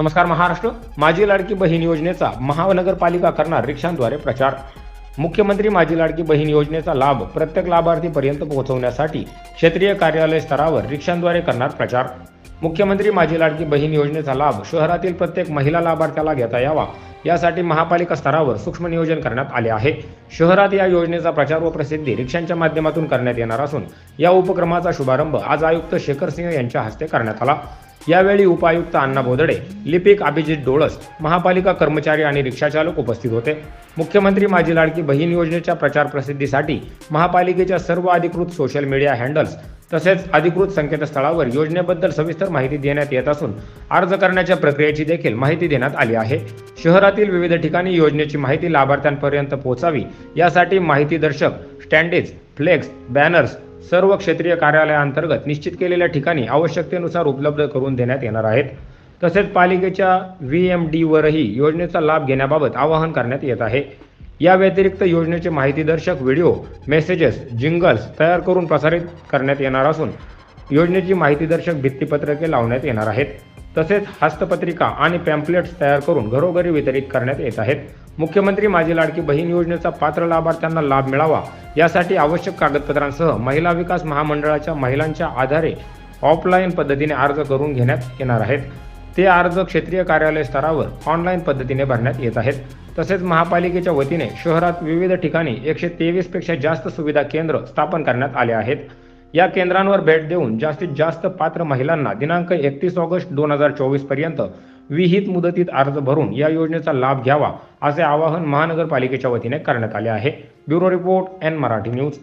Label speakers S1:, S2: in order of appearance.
S1: नमस्कार महाराष्ट्र. माझी लाडकी बहीण योजनेचा महानगरपालिका करणार रिक्षांद्वारे प्रचार. मुख्यमंत्री माझी लाडकी बहीण योजनेचा लाभ प्रत्येक लाभार्थीपर्यंत पोहोचवण्यासाठी क्षेत्रीय कार्यालय स्तरावर रिक्षांद्वारे करणार प्रचार. मुख्यमंत्री माझी लाडकी बहीण योजनेचा लाभ शहरातील प्रत्येक महिला लाभार्थ्याला घेता यावा यासाठी महापालिका स्तरावर सूक्ष्म नियोजन करण्यात आले आहे. शहरात या योजनेचा प्रचार व प्रसिद्धी रिक्षांच्या माध्यमातून करण्यात येणार असून या उपक्रमाचा शुभारंभ आज आयुक्त शेखर सिंह यांच्या हस्ते करण्यात आला. यावेळी उपायुक्त अण्णा बोदडे लिपिक अभिजित डोळस महापालिका कर्मचारी आणि रिक्षाचालक उपस्थित होते. मुख्यमंत्री माझी लाडकी बहीण योजनेच्या प्रचार प्रसिद्धीसाठी महापालिकेच्या सर्व अधिकृत सोशल मीडिया हँडल्स तसेच अधिकृत संकेतस्थळावर योजनेबद्दल सविस्तर माहिती देण्यात येत असून अर्ज करण्याच्या प्रक्रियेची देखील माहिती देण्यात आली आहे. शहरातील विविध ठिकाणी योजनेची माहिती लाभार्थ्यांपर्यंत पोहोचावी यासाठी माहितीदर्शक स्टँडेज फ्लेक्स बॅनर्स सर्व क्षेत्रीय कार्यालयांतर्गत निश्चित केलेल्या ठिकाणी आवश्यकतेनुसार उपलब्ध करून देण्यात येणार आहेत. तसेच पालिकेच्या व्ही एम डीवरही योजनेचा लाभ घेण्याबाबत आवाहन करण्यात येत आहे. या व्यतिरिक्त योजनेचे माहितीदर्शक व्हिडिओ मेसेजेस जिंगल्स तयार करून प्रसारित करण्यात येणार असून योजनेची माहितीदर्शक भित्तीपत्रके लावण्यात येणार आहेत. तसेच हस्तपत्रिका आणि पॅम्पलेट्स तयार करून घरोघरी वितरित करण्यात येत आहेत. मुख्यमंत्री माझी लाडकी बहीण योजनेचा पात्र लाभार्थ्यांना लाभ मिळावा यासाठी आवश्यक कागदपत्रांसह महिला विकास महामंडळाच्या महिलांच्या आधारे ऑफलाईन पद्धतीने अर्ज करून घेण्यात येणार आहेत. ते अर्ज क्षेत्रीय कार्यालय स्तरावर ऑनलाईन पद्धतीने भरण्यात येत आहेत. तसेच महापालिकेच्या वतीने शहरात विविध ठिकाणी एकशे तेवीसपेक्षा जास्त सुविधा केंद्र स्थापन करण्यात आले आहेत. या केंद्रांवर भेट देऊन जास्तीत जास्त पात्र महिलांना दिनांक एकतीस ऑगस्ट दोन हजार चोवीसपर्यंत विहित मुदतीत अर्ज भरून या योजनेचा लाभ घ्यावा. असे आवाहन महानगरपालिकेच्या वतीने करण्यात आले आहे. Bureau report N Marathi news.